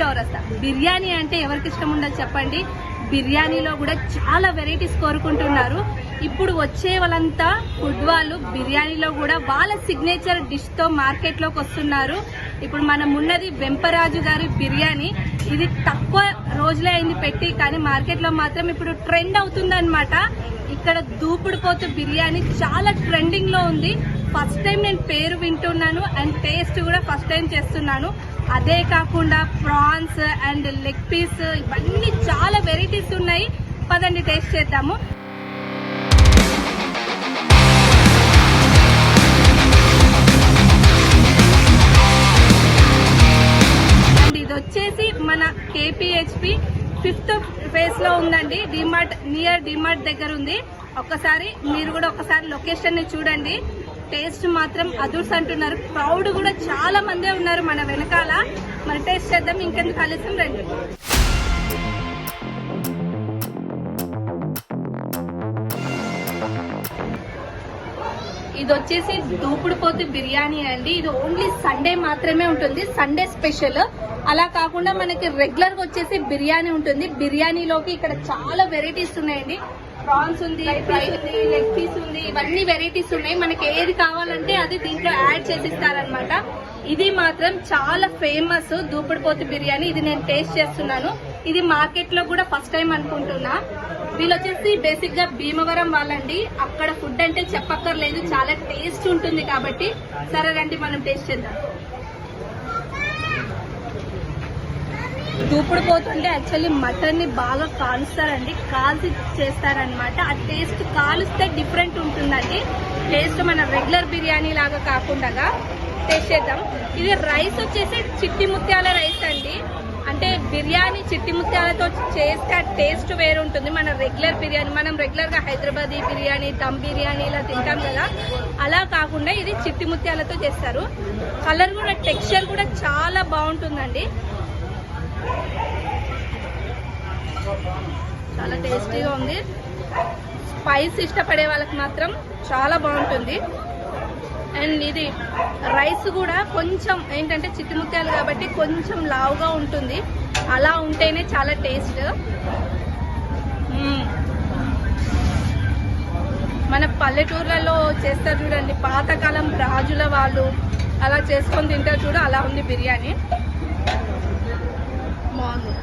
చౌరస్తా. బిర్యానీ అంటే ఎవరికి ఇష్టం ఉండదు చెప్పండి? బిర్యానీలో కూడా చాలా వెరైటీస్ కోరుకుంటున్నారు. ఇప్పుడు వచ్చే వాళ్ళంతా ఫుడ్ వాళ్ళు బిర్యానీలో కూడా వాళ్ళ సిగ్నేచర్ డిష్తో మార్కెట్లోకి వస్తున్నారు. ఇప్పుడు మనం ఉన్నది వెంపరాజు గారి బిర్యానీ. ఇది తక్కువ రోజులే అయింది పెట్టి కానీ మార్కెట్లో మాత్రం ఇప్పుడు ట్రెండ్ అవుతుందన్నమాట. ఇక్కడ దూపుడుపోతు బిర్యానీ చాలా ట్రెండింగ్లో ఉంది. ఫస్ట్ టైం నేను పేరు వింటున్నాను అండ్ టేస్ట్ కూడా ఫస్ట్ టైం చేస్తున్నాను. అదే కాకుండా ప్రాన్స్ అండ్ లెగ్ పీస్ ఇవన్నీ చాలా వెరైటీస్ ఉన్నాయి. పదండి టేస్ట్ చేద్దాము. అండ్ ఇది వచ్చేసి మన కేపీహెచ్పి ఫిఫ్త్ ఫేజ్లో ఉందండి. డిమార్ట్ నియర్ డిమార్ట్ దగ్గర ఉంది. ఒక్కసారి మీరు కూడా ఒకసారి లొకేషన్ని చూడండి. టేస్ట్ మాత్రం అదుర్స్ అంటున్నారు. క్రౌడ్ కూడా చాలా మందే ఉన్నారు మన వెనకాల. మరి టేస్ట్ చేద్దాం ఇంకెందుకు ఆలస్యం? రండి. ఇది వచ్చేసి దూపుడుపోతు బిర్యానీ అండి. ఇది ఓన్లీ సండే మాత్రమే ఉంటుంది. సండే స్పెషల్ అలా కాకుండా మనకి రెగ్యులర్గా వచ్చేసి బిర్యానీ ఉంటుంది. బిర్యానీలోకి ఇక్కడ చాలా వెరైటీస్ ఉన్నాయండి. ప్రాన్స్ ఉంది ఫ్రై ఉంది లెగ్ పీస్ ఉంది ఇవన్నీ వెరైటీస్ ఉన్నాయి. మనకి ఏది కావాలంటే అది దీంట్లో యాడ్ చేసిస్తారనమాట ఇది మాత్రం చాలా ఫేమస్ దూపుడుపోతు బిర్యానీ. ఇది నేను టేస్ట్ చేస్తున్నాను. ఇది మార్కెట్లో కూడా ఫస్ట్ టైం అనుకుంటున్నా. వీళ్ళు వచ్చేసి బేసిక్గా భీమవరం వాళ్ళండి. అక్కడ ఫుడ్ అంటే చెప్పక్కర్లేదు. చాలా టేస్ట్ ఉంటుంది కాబట్టి సరే రండి మనం టేస్ట్ చేద్దాం. దూపుడు పోతుంటే యాక్చువల్లీ మటన్ని బాగా కాలుస్తారండి. కాల్చి చేస్తారనమాట ఆ టేస్ట్ కాలుస్తే డిఫరెంట్ ఉంటుందండి. టేస్ట్ మన రెగ్యులర్ బిర్యానీ లాగా కాకుండా టేస్ట్ చేద్దాం. ఇది రైస్ వచ్చేసి చిట్టి ముత్యాల రైస్ అండి. అంటే బిర్యానీ చిట్టి ముత్యాలతో చేస్తే టేస్ట్ వేరు ఉంటుంది మన రెగ్యులర్ బిర్యానీ మనం రెగ్యులర్గా హైదరాబాదీ బిర్యానీ దమ్ బిర్యానీ ఇలా తింటాం కదా. అలా కాకుండా ఇది చిట్టి ముత్యాలతో చేస్తారు. కలర్ కూడా టెక్స్చర్ కూడా చాలా బాగుంటుందండి. చాలా టేస్టీగా ఉంది. స్పైస్ ఇష్టపడే వాళ్ళకి మాత్రం చాలా బాగుంటుంది. అండ్ ఇది రైస్ కూడా కొంచెం ఏంటంటే చిత్తిముత్యాలు కాబట్టి కొంచెం లావుగా ఉంటుంది. అలా ఉంటేనే చాలా టేస్ట్. మన పల్లెటూర్లలో చేస్తారు చూడండి. పాతకాలం రాజుల వాళ్ళు అలా చేసుకొని తింటారు చూడు అలా ఉంది బిర్యానీ. బాగుంది.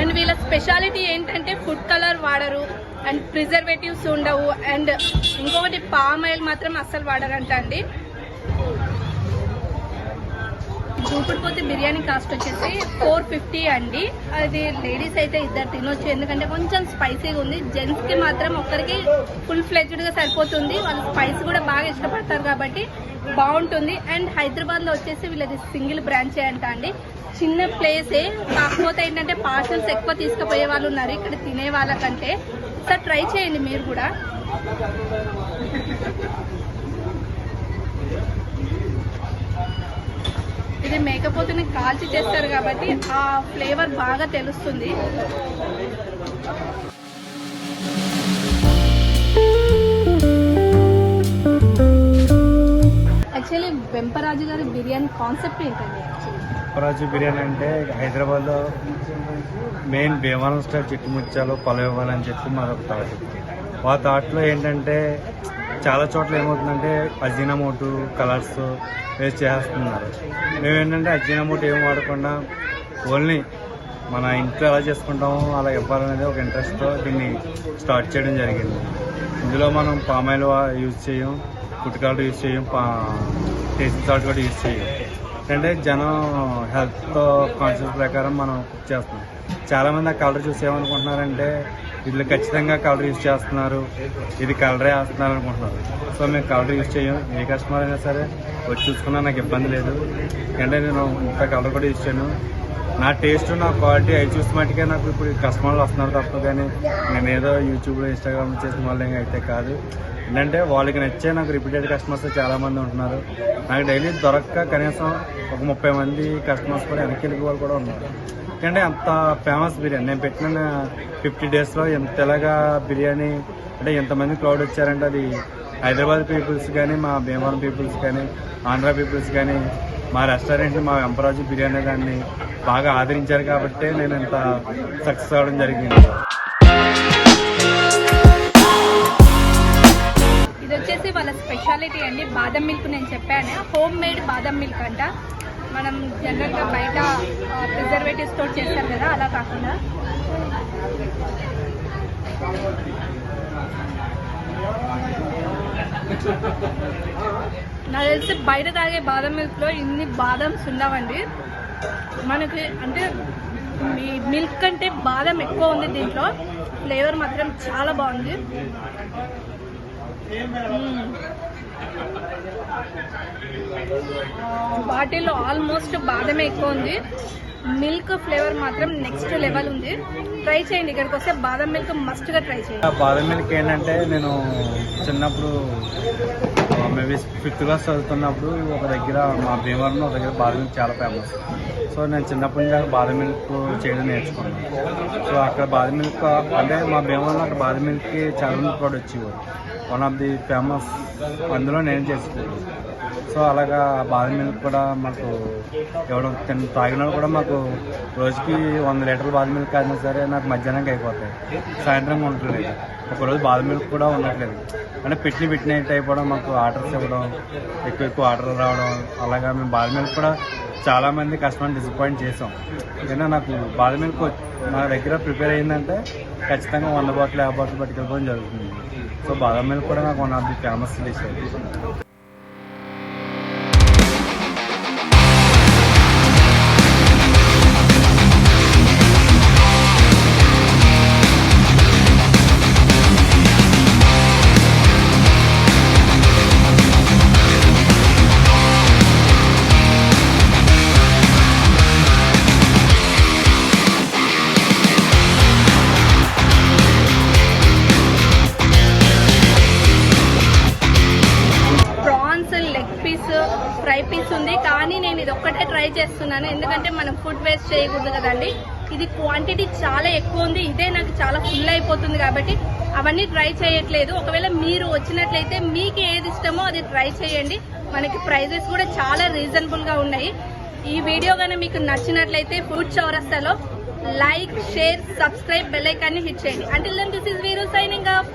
అండ్ వీళ్ళ స్పెషాలిటీ ఏంటంటే ఫుడ్ కలర్ వాడరు అండ్ ప్రిజర్వేటివ్స్ ఉండవు అండ్ ఇంకొకటి పామ్ ఆయిల్ మాత్రం అస్సలు వాడరంట అండి. దూకుడుపోతే బిర్యానీ కాస్ట్ వచ్చేసి ఫోర్ ఫిఫ్టీ అండి. అది లేడీస్ అయితే ఇద్దరు తినొచ్చు ఎందుకంటే కొంచెం స్పైసీగా ఉంది. జెంట్స్కి మాత్రం ఒక్కరికి ఫుల్ ఫ్లెజ్డ్గా సరిపోతుంది. వాళ్ళు స్పైస్ కూడా బాగా ఇష్టపడతారు కాబట్టి బాగుంటుంది. అండ్ హైదరాబాద్లో వచ్చేసి వీళ్ళది సింగిల్ బ్రాంచే అంట అండి. చిన్న ప్లేసే. కాకపోతే ఏంటంటే పార్సల్స్ ఎక్కువ తీసుకుపోయే వాళ్ళు ఉన్నారు. ఇక్కడ తినే వాళ్ళకంటే. సార్ ట్రై చేయండి మీరు కూడా. ఇది మేకపోతుని కాల్చి చేస్తారు కాబట్టి ఆ ఫ్లేవర్ బాగా తెలుస్తుంది. యాక్చువల్లీ వెంపరాజు గారి బిర్యానీ కాన్సెప్ట్ ఏంటండి వెంపరాజు పరాజు బిర్యానీ అంటే హైదరాబాద్లో మెయిన్ భీమవరం స్టైల్ చిట్టుముత్యాలు పొలం ఇవ్వాలని చెప్పి మరొక థాట్ ఆ థాట్లో ఏంటంటే చాలా చోట్ల ఏమవుతుందంటే అజీనమోటు కలర్స్ వేసి చేస్తున్నారు. మేము ఏంటంటే అజీనమోటు ఏం వాడకుండా ఓన్లీ మన ఇంట్లో ఎలా చేసుకుంటామో అలా ఇవ్వాలనేది ఒక ఇంట్రెస్ట్తో దీన్ని స్టార్ట్ చేయడం జరిగింది. ఇందులో మనం పామాయిల్ యూజ్ చేయం. ఫుడ్ కార్డు యూజ్ చేయం పా టేస్ట్ సాల్ట్ కూడా యూజ్ చేయం. అంటే జనం హెల్త్ కాన్షియస్ ప్రకారం మనం కుక్ చేస్తున్నాం. చాలామంది ఆ కలర్ చూసి ఏమనుకుంటున్నారంటే వీళ్ళు ఖచ్చితంగా కలర్ యూజ్ చేస్తున్నారు. ఇది కలరే వేస్తున్నారు అనుకుంటున్నారు. సో మేము కలర్ యూజ్ చేయం. ఏ కస్టమర్ అయినా సరే వచ్చి చూసుకున్నా నాకు ఇబ్బంది లేదు. అంటే నేను ఇంత కలర్ కూడా యూజ్ చేయను. నా టేస్ట్ నా క్వాలిటీ అవి చూసి మట్టుకే నాకు ఇప్పుడు కస్టమర్లు వస్తున్నారు తప్ప కానీ నేను ఏదో యూట్యూబ్లో ఇన్స్టాగ్రామ్ చేసిన వాళ్ళు అయితే కాదు. ఏంటంటే వాళ్ళకి నచ్చే నాకు రిపీటెడ్ కస్టమర్స్ చాలామంది ఉంటున్నారు. నాకు డైలీ దొరక్క కనీసం ఒక ముప్పై మంది కస్టమర్స్ కూడా వెనక్కి వాళ్ళు కూడా ఉన్నారు. ఎందుకంటే అంత ఫేమస్ బిర్యానీ. నేను పెట్టిన ఫిఫ్టీ డేస్లో ఎంతలాగా బిర్యానీ అంటే ఎంతమంది క్రౌడ్ వచ్చారంటే అది హైదరాబాద్ పీపుల్స్ కానీ మా భీమవరం పీపుల్స్ కానీ ఆంధ్ర పీపుల్స్ కానీ మా రెస్టారెంట్ మా వెంపరాజు బిర్యానీ దాన్ని బాగా ఆదరించారు కాబట్టే నేను ఇంత సక్సెస్ అవ్వడం జరిగింది. ఇది వచ్చేసి వాళ్ళ స్పెషాలిటీ అండి. బాదం మిల్క్ నేను చెప్పాను. హోమ్ మేడ్ బాదం మిల్క్ అంట. మనం జనరల్గా బయట ప్రిజర్వేటివ్ స్టోర్ చేస్తాం కదా అలా కాకుండా. నాకు తెలిసి బయట తాగే బాదం మిల్క్లో ఇన్ని బాదమ్స్ ఉండవండి. మనకి అంటే మీ మిల్క్ కంటే బాదం ఎక్కువ ఉంది దీంట్లో. ఫ్లేవర్ మాత్రం చాలా బాగుంది. Hmm. మ్మ్. వాటిల్లో ఆల్మోస్ట్ బాదమే ఎక్కువ ఉంది మిల్క్ ఫ్లేవర్ మాత్రం నెక్స్ట్ లెవెల్ ఉంది. ట్రై చేయండి ఇక్కడికి వస్తే బాదం మిల్క్ మస్ట్గా ట్రై చేయండి. ఆ బాదం మిల్క్ ఏంటంటే నేను చిన్నప్పుడు మేబీ ఫిఫ్త్ క్లాస్ చదువుతున్నప్పుడు ఒక దగ్గర మా భీమవరంలో ఒక దగ్గర బాదం మిల్క్ చాలా ఫేమస్ సో నేను చిన్నప్పటి నుంచి బాదం మిల్క్ చేయడం నేర్చుకున్నాను. సో అక్కడ బాదం మిల్క్ అంటే మా భీమవరంలో అక్కడ బాదం మిల్క్కి చాలా మంది కూడా వచ్చేవారు వన్ ఆఫ్ ది ఫేమస్ అందులో నేను చేసుకున్నాను సో అలాగా బాదం మిల్క్ కూడా మాకు ఇవ్వడం తిన్న తాగిన వాళ్ళు కూడా మాకు రోజుకి వంద లీటర్ల బాదం మిల్క్ కాదినా సరే నాకు మధ్యాహ్నం అయిపోతాయి. సాయంత్రం ఉండట్లేదు ఒకరోజు బాదం మిల్క్ కూడా ఉండట్లేదు. అంటే పెట్టిన పెట్టినట్టు అయిపోవడం మాకు ఆర్డర్స్ ఇవ్వడం ఎక్కువ ఎక్కువ ఆర్డర్లు రావడం అలాగా మేము బాదం మిల్క్ కూడా చాలామంది కస్టమర్ డిసప్పాయింట్ చేసాం. ఏదైనా నాకు బాదం మిల్క్ నా దగ్గర ప్రిపేర్ అయిందంటే ఖచ్చితంగా వంద బాటిల్ యాభై బాటిల్ పట్టుకెళ్ళిపోవడం జరుగుతుంది. సో బాదం మిల్క్ కూడా నాకు one of the famous dish నేను ఇది ఒక్కటే ట్రై చేస్తున్నాను. ఎందుకంటే మనం ఫుడ్ వేస్ట్ చేయకూడదు కదండి. ఇది క్వాంటిటీ చాలా ఎక్కువ ఉంది. ఇదే నాకు చాలా ఫుల్ అయిపోతుంది కాబట్టి అవన్నీ ట్రై చేయట్లేదు. ఒకవేళ మీరు వచ్చినట్లయితే మీకు ఏది ఇష్టమో అది ట్రై చేయండి. మనకి ప్రైజెస్ కూడా చాలా రీజనబుల్గా ఉన్నాయి. ఈ వీడియో కానీ మీకు నచ్చినట్లయితే ఫుడ్ చౌరస్తాలో లైక్ షేర్ సబ్స్క్రైబ్ బెల్ ఐకాన్ని హిట్ చేయండి. అంటే this is Veeru signing off